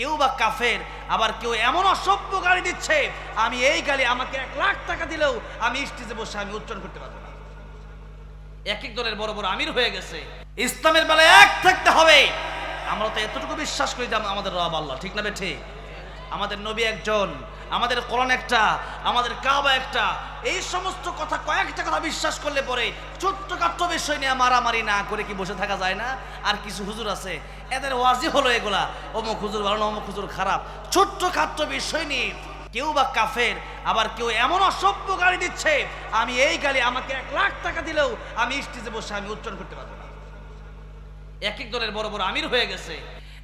কেউ বা কাফের, আবার কেউ এমন অসভ্য গালি দিচ্ছে, আমি এই গালি আমাকে এক লাখ টাকা দিলেও আমি স্টেজে বসে আমি উচ্চারণ করতে পারব না। এক এক দলের বড় বড় আমির হয়ে গেছে। ইসলামের বেলায় এক থাকতে হবে। আমরা তো এতটুকু বিশ্বাস করি যে আমাদের রব আল্লাহ, ঠিক না বেঠে আমাদের নবী একজন। আমাদের কোরআন একটা, আমাদের কাবা একটা, এই সমস্ত কথা কয়েকটা কথা বিশ্বাস করলে পরে ছোট্ট ছোট্টখাট্ট বিষয় নিয়ে মারামারি না করে কি বসে থাকা যায় না? আর কিছু হুজুর আছে, এদের ওয়াজি হলো এগুলা। অমুক হুজুর ভালো অমুক হুজুর খারাপ। ছোট্ট খাট্ট বিষয় নিয়ে কেউ বা কাফের আবার কেউ এমন অসভ্য গালি দিচ্ছে, আমি এই গালি আমাকে এক লাখ টাকা দিলেও আমি স্টেজে বসে আমি উচ্চারণ করতে পারব না। এক এক দলের বড় বড় আমির হয়ে গেছে।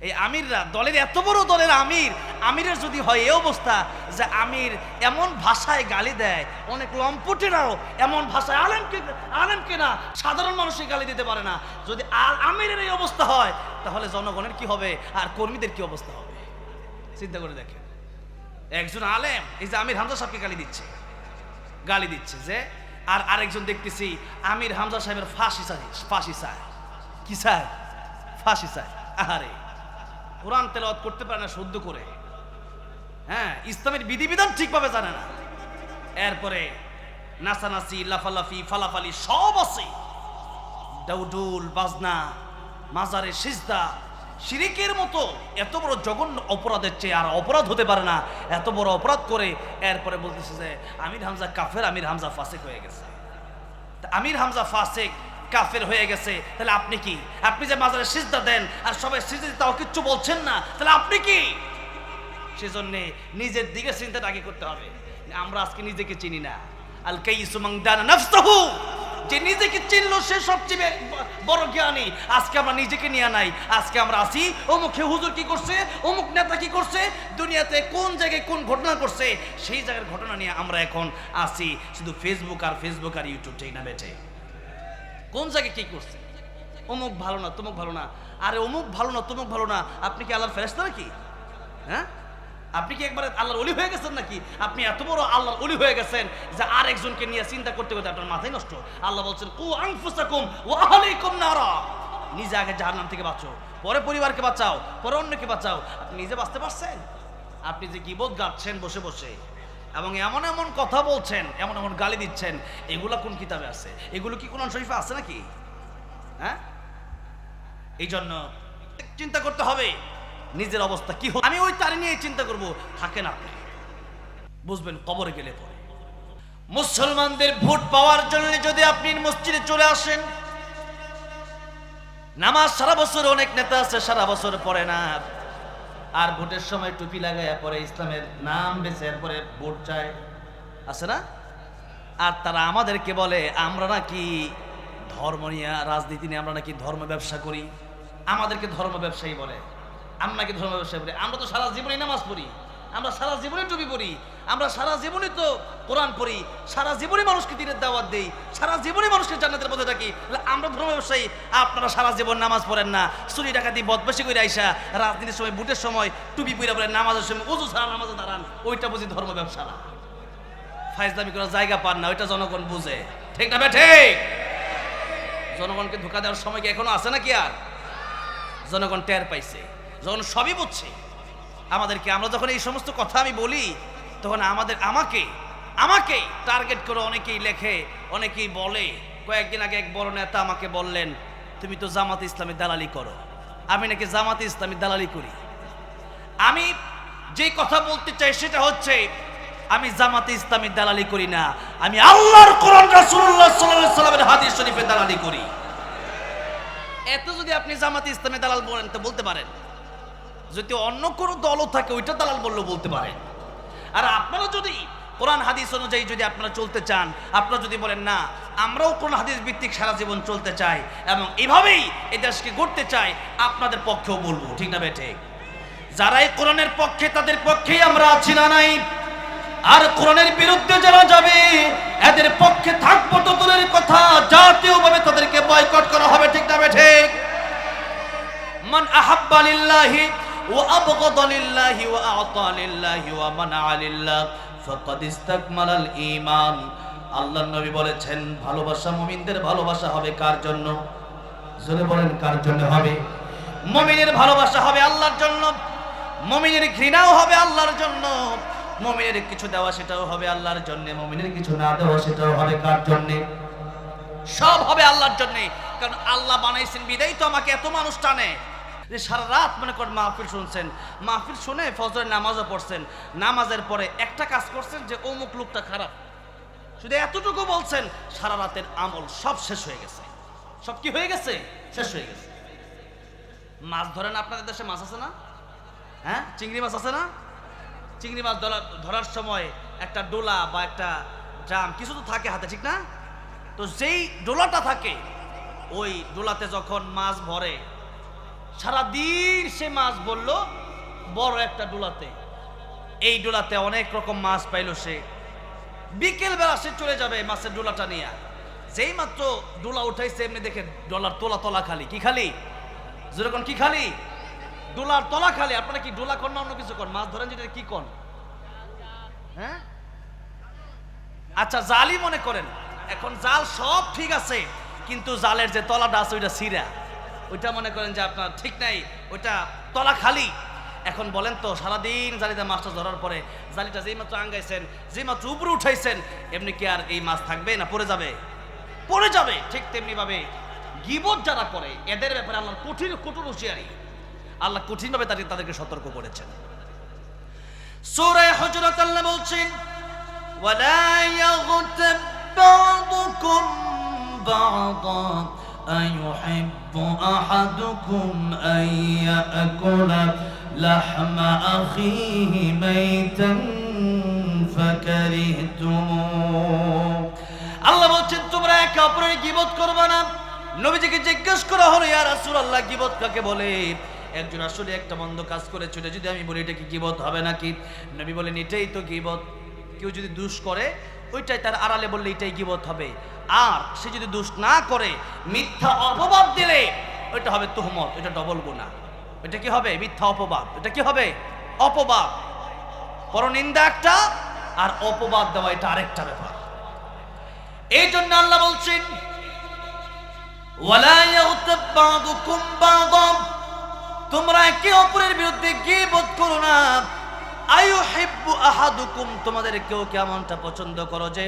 এই আমিররা, দলের এত বড় দলের আমির, আমিরের যদি হয় এই অবস্থা যে আমির এমন ভাষায় গালি দেয়, অনেক লম্পটেরাও এমন ভাষায় আলেমকে আলেমকে না সাধারণ মানুষই গালি দিতে পারে না। যদি আ- আমিরের এই অবস্থা হয়, তাহলে জনগণের কি হবে? আর কর্মীদের কি অবস্থা হবে? চিন্তা করে দেখেন। একজন আলেম, এই যে আমির হামজা সাহেবকে গালি দিচ্ছে। গালি দিচ্ছে যে, আর আরেকজন দেখতেছি, আমির হামজা সাহেবের ফাঁসি চাই, ফাঁসি চায়। কি চায়? ফাঁসি চায়। আহারে। কোরআন তেলাওয়াত করতে পারে না শুদ্ধ করে। হ্যাঁ ইসলামের বিধিবিধান ঠিকভাবে জানে না। এরপরে নাচানাচি লাফালাফি, ফালাফালি সব আছে। ডাউডুল বাজনা, মাজারে সিজদা, শিরিকের মতো এত বড় জঘন্য অপরাধের চেয়ে আর অপরাধ হতে পারে না। এত বড় অপরাধ করে এরপরে বলতেছে যে, আমির হামজা কাফের, আমির হামজা ফাসেক হয়ে গেছে। আমির হামজা ফাসেক কাফের হয়ে গেছে, তাহলে আপনি কি? আপনি যে মাজারে সিজদা দেন আর সবাই সিজদা তাও কিচ্ছু বলছেন না, তাহলে আপনি কি? সেজন্যে নিজের দিকে চিন্তাটা আগে করতে হবে। আমরা আজকে নিজেকে চিনি না। আল কাইসু মান দানা নাফসাহু, যে নিজেকে চিনলো সে সবচেয়ে বড় জ্ঞানী। আজকে আমরা নিজেকে নিয়ে নাই, আজকে আমরা আসি অমুক হে হুজুর কি করছে, অমুক নেতা কি করছে, দুনিয়াতে কোন জায়গায় কোন ঘটনা করছে, সেই জায়গার ঘটনা নিয়ে আমরা এখন আসি শুধু ফেসবুক আর ফেসবুক আর ইউটিউব ঠিক না বেঠে কোন জায়গায় কি করছে? অমুক ভালো না, তমুক ভালো না। আরে অমুক ভালো না, তমুক ভালো না, আপনি কি আল্লাহর ফেরেস্তা নাকি? হ্যাঁ? আপনি কি একবারে আল্লাহর অলি হয়ে গেছেন নাকি? আপনি এত বড় আল্লাহর অলি হয়ে গেছেন যে আর একজনকে নিয়ে চিন্তা করতে করতে আপনার মাথায় নষ্ট। আল্লাহ বলছেন, কু আনফুসাকুম ওয়া আহলিকুম নারা। নিজে আগে জাহান্নাম থেকে বাঁচো। পরে পরিবারকে বাঁচাও, পরে অন্যকে বাঁচাও। আপনি নিজে বাঁচতে পারছেন? আপনি যে গিবত গাচ্ছেন বসে বসে। এবং এমন এমন কথা বলছেন, এমন এমন গালি দিচ্ছেন, এগুলা কোন কিতাবে আছে? এগুলো কি কোন শরীফে আছে নাকি? হ্যাঁ? এই জন্য চিন্তা করতে হবে, নিজের অবস্থা কি আমি ওই তারি নিয়ে চিন্তা করব, থাকেন আপনি। বুঝবেন কবরে গেলে পরে। মুসলমানদের ভোট পাওয়ার জন্য যদি আপনি মসজিদে চলে আসেন, নামাজ সারা বছর অনেক নেতা আছে, সারা বছর পড়ে না। আর ভোটের সময় টুপি লাগায় পরে ইসলামের নাম বেছে এরপরে ভোট চায়। আছে না? আর তারা আমাদেরকে বলে, আমরা নাকি ধর্ম নিয়ে, রাজনীতি নিয়ে আমরা নাকি ধর্ম ব্যবসা করি। আমাদেরকে ধর্ম ব্যবসায়ী বলে। আমরা নাকি ধর্ম ব্যবসায়ী বলি। আমরা তো সারা জীবনে নামাজ পড়ি। আমরা সারা জীবনে টুপি পড়ি আমরা সারা জীবনই তো কোরআন পড়ি, সারা জীবনই মানুষকে দিনের দাওয়াত দিই, সারা জীবনই মানুষকে জান্নাতের পথে থাকি। আমরা ধর্ম ব্যবসায়ী, আপনারা সারা জীবন নামাজ পড়েন না। চুরি ডাকাতি, বদমাশি করে আইসা, রাজনীতির সময়, বুটের সময়, টুপি পইরা বলেন নামাজের সময়, উজু ছাড়া নামাজে দাঁড়ান, ওইটা বুঝি ধর্ম ব্যবসা না ফাইজলামি করার জায়গা পান না, ওইটা জনগণ বুঝে। ঠিক না ঠিক? জনগণকে ধোকা দেওয়ার সময় কি এখনও আছে নাকি আর? জনগণ টের পাইছে যখন সবই বুঝছে। আমাদেরকে, আমরা যখন এই সমস্ত কথা আমি বলি তখন আমাদের, আমাকে আমাকে টার্গেট করে অনেকেই লেখে, অনেকেই বলে। কয়েকদিন আগে এক বড় নেতা আমাকে বললেন, তুমি তো জামাত ইসলামী দালালি করো। আমি নাকি জামাত ইসলামী দালালি করি। আমি যে কথা বলতে চাই সেটা হচ্ছে, আমি জামাতে ইসলামী দালালি করি না। আমি আল্লাহর কোরআন রাসূলুল্লাহ সাল্লাল্লাহু আলাইহি সাল্লামের হাদিস শরীফে দালালি করি। এত যদি আপনি জামাতে ইসলামী দালাল বলেন, তো বলতে পারেন। যদি অন্য কোনো দলও থাকে, ওইটা দালাল বললেও বলতে পারেন। আর আপনারা যদি কোরআন, হাদিস অনুযায়ী যদি আপনারা চলতে চান, আপনারা যদি বলেন, না, আমরাও কোরআন, হাদিস ভিত্তিক সারা জীবন চলতে চাই এবং এভাবেই এ দেশকে গড়তে চাই, আপনাদের পক্ষেও বলব, ঠিক না বেঠে? যারা এই কোরআনের পক্ষে, তাদের পক্ষেই আমরা আছি না নাই। আর কোরআনের বিরুদ্ধে যারা যাবে, এদের পক্ষে থাকব তো দূরের কথা জাতীয় ভাবে তাদেরকে বয়কট করা হবে, ঠিক না বেঠে? মান আহাব্বালিল্লাহি وأبغض لله وأعطى لله ومنع لله فقد استكمل الإيمان আল্লাহ নবী বলেছেন ভালোবাসা মুমিনদের ভালোবাসা হবে কার জন্য জোরে বলেন কার জন্য হবে মুমিনের ভালোবাসা হবে আল্লাহর জন্য মমিনের ঘৃণাও হবে আল্লাহর জন্য মমিনের কিছু দেওয়া সেটাও হবে আল্লাহর জন্য মমিনের কিছু না দেওয়া সেটাও হবে কার জন্য সব হবে আল্লাহর জন্য কারণ আল্লাহ বানাইছেন বিদায় তো আমাকে এত মানুষ টানে যে সারা রাত মনে করেন মাহফিল শুনছেন, মাহফিল শুনে ফজরের নামাজও পড়ছেন, নামাজের পরে একটা কাজ করছেন যে অমুক লোকটা খারাপ। শুধু এতটুকু বলছেন, সারা রাতের আমল সব শেষ হয়ে গেছে। সব কি হয়ে গেছে? শেষ হয়ে গেছে। মাছ ধরেন আপনাদের দেশে মাছ আছে না? হ্যাঁ? চিংড়ি মাছ আছে না? চিংড়ি মাছ ধরা- ধরার সময় একটা ডোলা বা একটা ড্রাম কিছু তো থাকে হাতে, ঠিক না? তো যেই ডোলাটা থাকে, ওই ডোলাতে যখন মাছ ভরে সারাদিন সে মাছ বলল, বড় একটা ডোলাতে। এই ডোলাতে অনেক রকম মাছ পাইলো সে। বিকেল বেলা সে চলে যাবে মাছের ডোলাটা নিয়ে। যেই মাত্র ডোলা উঠাইছে, এমনি দেখে ডলার তোলা তলা খালি। কি খালি? যেরকম কি খালি? ডোলার তলা খালি। আপনারা কি ডোলা কর না অন্য কিছু কর মাছ ধরেন যেটা কি কন? হ্যাঁ? আচ্ছা জালই মনে করেন। এখন জাল সব ঠিক আছে, কিন্তু জালের যে তলাটা আছে, ওইটা সিরা ওইটা মনে করেন যে আপনার ঠিক নাই, ওইটা তলা খালি। এখন বলেন তো, সারাদিন জালিতে মাছটা ধরার পরে জালিটা যেই মাত্র আঙ্গাইছেন, যেই মাত্র উপরে উঠাইছেন, এমনি কি আর এই মাছ থাকবে না পড়ে যাবে? পড়ে যাবে, ঠিক তেমনিভাবে। গিবত যারা করে, এদের ব্যাপারে আল্লাহ কঠিন, কঠোর হুঁশিয়ারি। আল্লাহ কঠিনভাবে তাদের তাদেরকে সতর্ক করেছেন। সূরা হযরত আল্লাহ বলছেন, ওয়ালা ইয়াগতাব বা'দুকুম বা'দা। أيحب أحدكم أن يأكل لحم أخيه ميتا فكرهتموه আল্লাহ বলছেন তোমরা একে অপরের গিবত করবে না নবীজিকে জিজ্ঞেস করা হলো ইয়া রাসূলুল্লাহ গিবত কাকে বলে একজন আসলে একটা মন্দ কাজ করেছিল যদি আমি বলি এটা কি গিবত হবে নাকি নবী বলেন এটাই তো গিবত কেউ যদি দুষ করে ওইটাই তার আড়ালে বললে এটাই গিবত হবে। আর সে যদি দোষ না করে, মিথ্যা অপবাদ দিলে, ওইটা হবে তুহমত, ওইটা ডবল গুণা ওইটা কি হবে? মিথ্যা অপবাদ। এটা কি হবে? অপবাদ। পরনিন্দা একটা, আর অপবাদ দেওয়া এটা আরেকটা ব্যাপার। এই জন্য আল্লাহ বলছেন তোমরা একে অপরের বিরুদ্ধে গিয়ে বোধ করো না। আয়ুহিব্বু আহাদুকুম, তোমাদের কেউ কেমনটা পছন্দ করো যে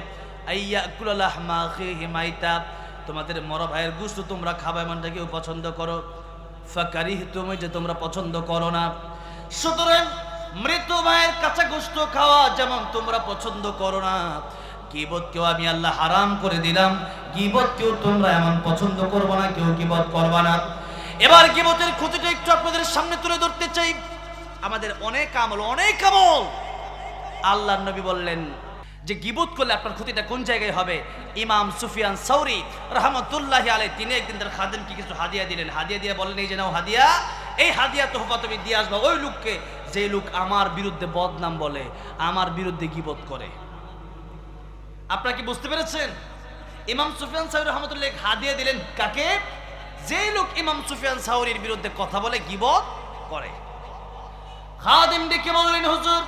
আইয়াকুল লাহমা আখিহি মাইতা, তোমাদের মর ভাইয়ের গুস্ত তোমরা খাবে এমনটা কেউ পছন্দ করো? ফাকারিহ তুমি যে তোমরা পছন্দ করো না। সুতরাং মৃত ভাইয়ের কাঁচা গোস্ত খাওয়া যেমন তোমরা পছন্দ করো না। গিবত কেউ আমি আল্লাহ হারাম করে দিলাম, গিবত কেউ তোমরা এমন পছন্দ করব না, কেউ গিবত করবা না। এবার গিবতের ক্ষতিটা একটু আপনাদের সামনে তুলে ধরতে চাই। আমাদের অনেক আমল অনেক আমল। আল্লাহ নবী বললেন, যে গিবত করলে আপনার ক্ষতিটা কোন জায়গায় হবে? ইমাম সুফিয়ান সৌরি রহমতুল্লাহ আলাই তিনি একদিন তার খাদেমকে কিছু হাদিয়া দিলেন। হাদিয়া দিয়ে বললেন, এই যে নাও হাদিয়া, এই হাদিয়া তোহফা তুমি দিয়ে আসবা, ওই লোককে যে লোক আমার বিরুদ্ধে বদনাম বলে, আমার বিরুদ্ধে গিবত করে। আপনারা কি বুঝতে পেরেছেন? ইমাম সুফিয়ান সাউরি রহমতুল্লাহ হাদিয়া দিলেন কাকে? যেই লোক ইমাম সুফিয়ান সাউরির বিরুদ্ধে কথা বলে, গিবত করে। খাদিম ডেকে বললেন, হুজুর,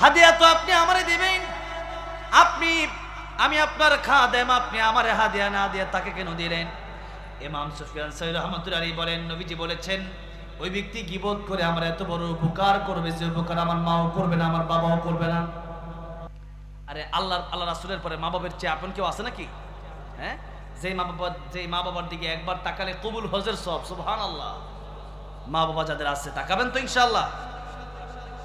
হাদিয়া তো আপনি আমারে দিবেন। আপনি, আমি আপনার আপনি আমারে হাদিয়া না তাকে কেন দিলেন? সুফিয়ান আলী বলেন, নবীজি বলেছেন, ওই ব্যক্তি গিবত করে আমার এত বড় উপকার করবে, যে উপকার আমার মাও করবে না, আমার বাবাও করবে না। আরে আল্লাহ আল্লাহ রাসুলের পরে মা বাবার চেয়ে আপন কেউ আছে নাকি? হ্যাঁ? যেই মা বাবা যেই মা বাবার দিকে একবার তাকালে কবুল হজের সব সুবহান আল্লাহ মা বাবা যাদের আছে, তাকাবেন তো ইনশাল্লাহ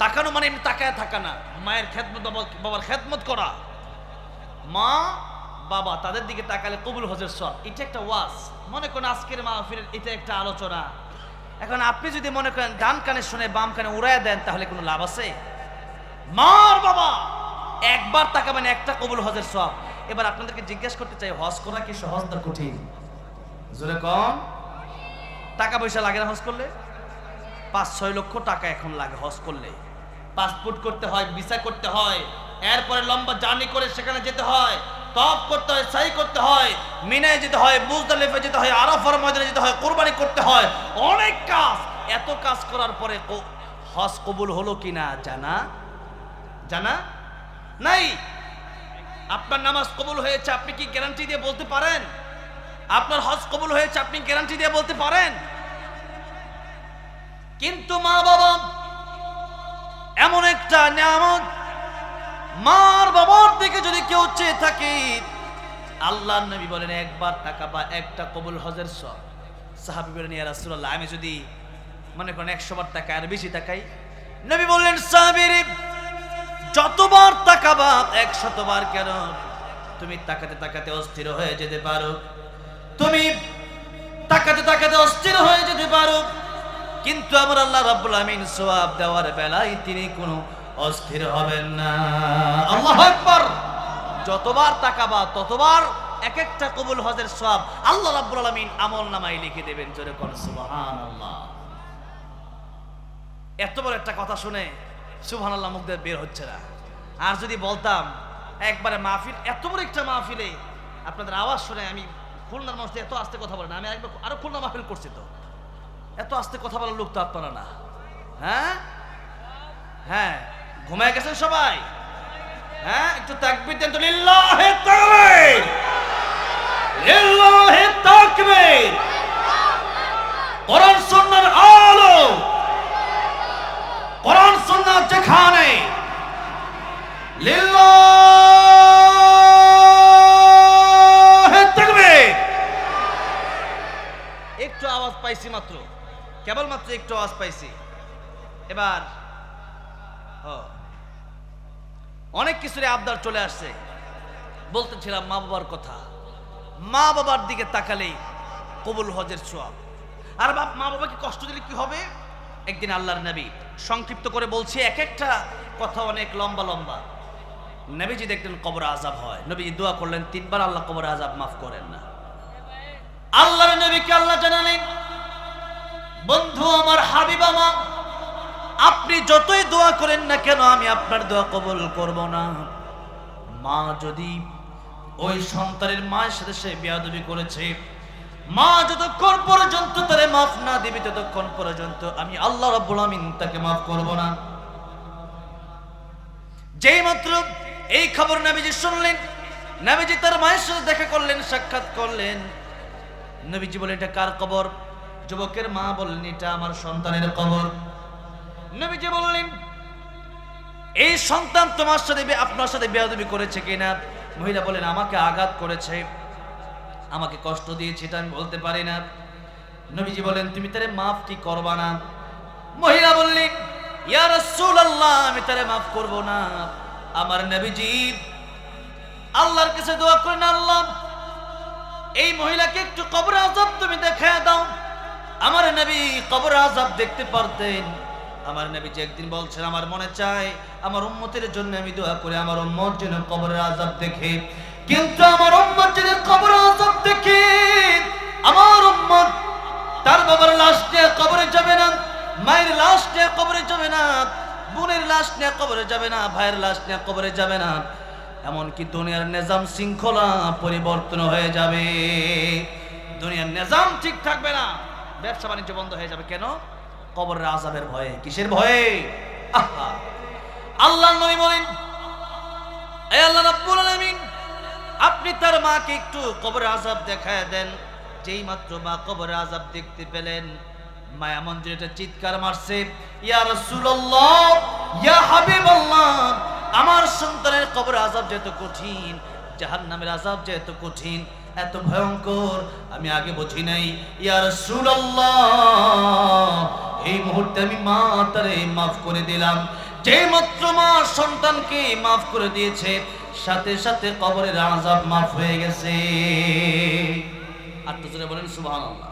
তাকানো মানে এমনি তাকায় থাকা না। মায়ের খেদমত, বাবার খেদমত করা। মা, বাবা, তাদের দিকে তাকালে কবুল হজের সব এটা একটা ওয়াজ। মনে করেন আজকের মাহফিলের এটা একটা আলোচনা। এখন আপনি যদি মনে করেন ডান কানে শুনে বাম কানে উড়ায় দেন, তাহলে কোনো লাভ আছে? মার বাবা! একবার তাকাবেন, একটা কবুল হজের সব এবার আপনাদেরকে জিজ্ঞেস করতে চাই, হজ করা কি সহজ না কঠিন? জোরে কম টাকা পয়সা লাগে না হজ করলে? পাঁচ ছয় লক্ষ টাকা এখন লাগে হজ করলে। পাসপোর্ট করতে হয়, ভিসা করতে হয়, এরপরে লম্বা জার্নি করে সেখানে যেতে হয় তপ করতে হয় সাই করতে হয়, মিনায় যেতে হয়, মুজদালিফে যেতে হয়, আরাফার ময়দানে যেতে হয়, কোরবানি করতে হয়, অনেক কাজ। এত কাজ করার পরে হজ কবুল হলো কি না জানা? জানা? নাই? আপনার নামাজ কবুল হয়েছে, আপনি কি গ্যারান্টি দিয়ে বলতে পারেন? আপনার হজ কবুল হয়েছে, আপনি গ্যারান্টি দিয়ে বলতে পারেন? কিন্তু মা বাবা এমন একটা নিয়ামত মার বাবার দিকে যদি কেউ চেয়ে থাকে আল্লাহ নবী বলেন, একবার টাকা বা একটা কবুল হজের সব। সাহাবি বলেন, ইয়া রাসূলুল্লাহ, আমি যদি মনে করেন একশো বার টাকা আর বেশি টাকাই নবী বললেন সাহাবীর যতবার তাকাবা একশতবার কেন? তুমি তাকাতে তাকাতে অস্থির হয়ে যেতে পারো। তুমি তাকাতে তাকাতে অস্থির হয়ে যেতে পারো। কিন্তু আমার আল্লাহ রাব্বুল আমিন সওয়াব দেওয়ার বেলায় তিনি কোনো অস্থির হবেন না। আল্লাহু আকবার। যতবার তাকাবা, ততবার এক একটা কবুল হজের সওয়াব আল্লাহ রাব্বুল আলামিন আমল নামায় লিখে দেবেন জোরে কোন, সুবহানাল্লাহ। এত বড় একটা কথা শুনে সুবহানাল্লাহ মুখ দিয়ে বের হচ্ছে না। আর যদি বলতাম, একবারে মাহফিল, এত বড় একটা মাহফিলে আপনাদের আওয়াজ শুনে আমি খুলনার মানুষ এত আস্তে কথা বলে না, আমি একবার আরও খুলনা মাহফিল করছি তো। এত আস্তে কথা বলার লোক তো আপনারা না। হ্যাঁ? হ্যাঁ। ঘুমায় গেছেন সবাই? হ্যাঁ? একটু তাকবির দেন তো। লিল্লাহে তাকবীর! লিল্লাহে তাকবীর! কোরআন সুন্নাহর আলো! কোরআন সুন্নাহ যেখানে। লিল্লাহে তাকবীর! একটু আওয়াজ পাইছি মাত্র। কেবলমাত্র একটু আওয়াজ পাইছি। এবার অনেক কিছুর আবদার চলে আসছে। বলতেছিলাম মা বাবার কথা। মা বাবার দিকে তাকালেই কবুল হজের সোয়াব আর বাপ, মা বাবাকে কষ্ট দিলে কি হবে? একদিন আল্লাহর নবী সংক্ষিপ্ত করে বলছি এক একটা কথা অনেক লম্বা লম্বা। নবীজি দেখলেন কবর আজাব হয়। নবীজি দোয়া করলেন, তিনবার আল্লাহ কবর আজাব মাফ করেন না। আল্লাহর নবীকে আল্লাহ জানালেন। বন্ধু, আমার হাবিব আমার আপনি যতই দোয়া করেন না কেন, আমি আপনার দোয়া কবল করব না। মা যদি ওই সন্তানের মায়ের সাথে সে বিয়াদবি করেছে, মা যতক্ষণ পর্যন্ত তারে মাফ না দিবি, ততক্ষণ পর্যন্ত আমি আল্লাহ রাব্বুল আমিন তাকে মাফ করব না। যেই মাত্র এই খবর নবীজি শুনলেন, নবীজি তার মায়ের সাথে দেখা করলেন, সাক্ষাৎ করলেন। নবীজি বলে এটা কার কবর যুবকের মা বললেন, এটা আমার সন্তানের কবর। নবীজি বললেন, এই সন্তান তোমার সাথে আপনার সাথে বেয়াদবি করেছে কিনা? মহিলা বলেন আমাকে আঘাত করেছে। আমাকে কষ্ট দিয়েছে, এটা আমি বলতে পারি না। নবীজি বলেন তুমি তারে মাফ কি করবা না? মহিলা বললেন, ইয়া রাসূলুল্লাহ, আমি তারে মাফ করব না। আমার নবীজি, আল্লাহর কাছে দোয়া করেন, আল্লাহ, এই মহিলাকে একটু কবর আজাব তুমি দেখা দাও। আমার নবী কবর আজাব দেখতে পারতেন। আমার নবী যে একদিন বলছেন, আমার মনে চায় আমার উম্মতের জন্য আমি দোয়া করে, আমার উম্মত যেন কবরের আজাব দেখে। কিন্তু আমার উম্মত যেন কবর আজাব দেখে, আমার উম্মত তার বাবার লাশ নিয়ে কবরে যাবে না, মায়ের লাশ নিয়ে কবরে যাবে না, বোনের লাশ নিয়ে কবরে যাবে না, ভাইয়ের লাশ নিয়ে কবরে যাবে না। এমনকি দুনিয়ার নিজাম শৃঙ্খলা পরিবর্তন হয়ে যাবে। দুনিয়ার নিজাম ঠিক থাকবে না। ব্যবসা বাণিজ্য বন্ধ হয়ে যাবে কেন? কবরের আজাবের ভয়ে। কিসের ভয়ে? আল্লাহ নবী বলেন আল্লাহ রাব্বুল আলামিন, আপনি তার মাকে একটু কবর আজাব দেখায় দেন। যেই মাত্র মা কবর আজাব দেখতে পেলেন, মায়া যে এটা চিৎকার মারছে, ইয়া রাসূলুল্লাহ, ইয়া হাবিবাল্লাহ, আমার সন্তানের কবর আজাব যে এত কঠিন, জাহান্নামের আজাব যে এত কঠিন এত ভয়ঙ্কর, আমি আগে বুঝি নাই। ইয়া রাসূলুল্লাহ, এই মুহূর্তে আমি মা তারে মাফ করে দিলাম। যে মাত্র মা সন্তানকে মাফ করে দিয়েছে, সাথে সাথে কবরের আজাব মাফ হয়ে গেছে। আর তো বলেন সুবহানাল্লাহ।